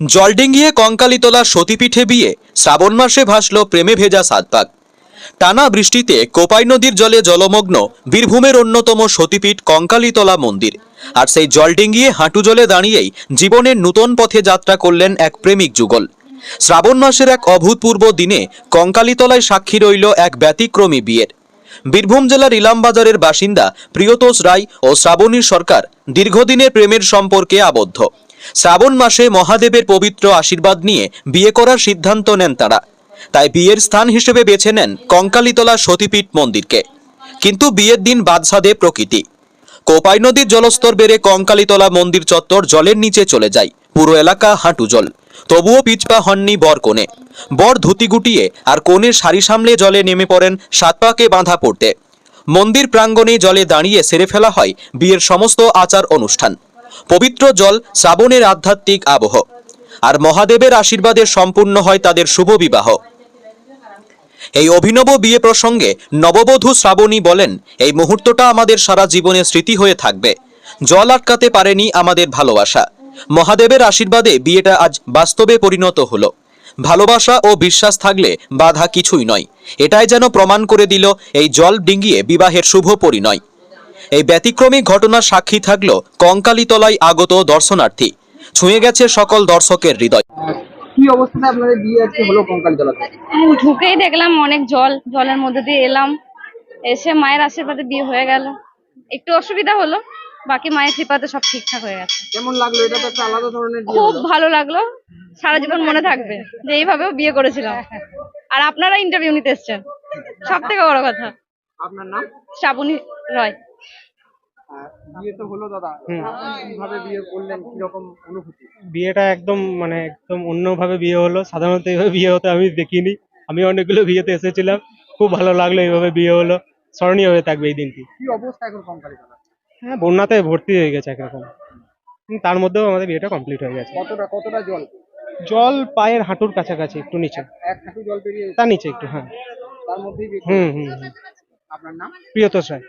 জল ডিঙ্গিয়ে কঙ্কালীতলা সতীপীঠে বিয়ে, শ্রাবণ মাসে ভাসল প্রেমে ভেজা সাতপাক। টানা বৃষ্টিতে কোপাই নদীর জলে জলমগ্ন বীরভূমের অন্যতম সতীপীঠ কঙ্কালিতলা মন্দির। আর সেই জল ডিঙ্গিয়ে হাঁটু জলে দাঁড়িয়েই জীবনের নূতন পথে যাত্রা করলেন এক প্রেমিক যুগল। শ্রাবণ মাসের এক অভূতপূর্ব দিনে কঙ্কালিতলায় সাক্ষী রইল এক ব্যতিক্রমী বিয়ের। বীরভূম জেলার ইলামবাজারের বাসিন্দা প্রিয়তোষ রায় ও শ্রাবণী সরকার দীর্ঘদিনের প্রেমের সম্পর্কে আবদ্ধ। শ্রাবণ মাসে মহাদেবের পবিত্র আশীর্বাদ নিয়ে বিয়ে করার সিদ্ধান্ত নেন তারা। তাই বিয়ের স্থান হিসেবে বেছে নেন কঙ্কালীতলা সতীপীঠ মন্দিরকে। কিন্তু বিয়ের দিন বাদশাদে প্রকৃতি। কোপাই নদীর জলস্তর বেড়ে কঙ্কালীতলা মন্দির চত্বর জলের নিচে চলে যায়। পুরো এলাকা হাঁটু জল। তবুও পিছপা হননি বর কোণে। বর ধুতি গুটিয়ে আর কোণের সারি সামলে জলে নেমে পড়েন সাত পাকে বাঁধা পড়তে। মন্দির প্রাঙ্গণে জলে দাঁড়িয়ে সেরে ফেলা হয় বিয়ের সমস্ত আচার অনুষ্ঠান। পবিত্র জল শ্রাবণের আধ্যাত্মিক আবহ। আর মহাদেবের আশীর্বাদে সম্পূর্ণ হয় তাদের শুভ বিবাহ। এই অভিনব বিয়ে প্রসঙ্গে নববধূ শ্রাবণী বলেন, এই মুহূর্তটা আমাদের সারা জীবনে স্মৃতি হয়ে থাকবে। জল আটকাতে পারেনি আমাদের ভালোবাসা। মহাদেবের আশীর্বাদে বিয়েটা আজ বাস্তবে পরিণত হলো। ভালোবাসা ও বিশ্বাস থাকলে বাধা কিছুই নয়। এটাই যেন প্রমাণ করে দিল এই জল ডিঙ্গিয়ে বিবাহের শুভ পরিণয়। এই ব্যতিক্রমী ঘটনার সাক্ষী থাকল কঙ্কালীতলায় আগত দর্শনার্থী। ছুঁয়ে গেছে সকল দর্শকের হৃদয়। কি অবস্থাতে আপনাদের বিয়ে আজকে হলো কঙ্কালী ঢুকেই দেখলাম অনেক জল জলের মধ্যে দিয়ে এলাম। এসে মায়ের আশীর্বাদে বিয়ে হয়ে গেল। একটু অসুবিধা হলো বাকি মায়ের কৃপাতে সব ঠিকঠাক হয়ে গেছে। কেমন লাগল? এটা তো একটা আলাদা ধরনের খুব ভালো লাগল। সারা জীবন মনে থাকবে যে এইভাবেও বিয়ে করেছিলাম। আর আপনারা ইন্টারভিউ নিতে এসছেন। সব থেকে বড় কথা। আপনার নাম? শ্রাবণী রয়। বিয়ে তো হলো দাদা। কীভাবে বিয়ে করলেন? কীরকম অনুভূতি? বিয়েটা একদম মানে একদম অন্যভাবে বিয়ে হলো। সাধারণত এইভাবে বিয়ে হতে আমি দেখিনি। আমি অনেকগুলো বিয়েতে এসেছিলাম। খুব ভালো লাগল এইভাবে বিয়ে হলো। স্মরণীয় হয়ে থাকবে এই দিনটি। কি অবস্থা এখন কঙ্কালী হ্যাঁ বন্যাতে ভর্তি হয়ে গেছে একরকম। তার মধ্যেও আমাদের বিয়েটা কমপ্লিট হয়ে গেছে। কতটা কতটা জল? জল পায়ের হাঁটুর কাছাকাছি একটু নিচে। এক হাঁটু জল পেরিয়ে তার নিচে একটু হ্যাঁ। তার মধ্যেই হুম হুম হুম। আপনার নাম? প্রিয়তোষ। রায়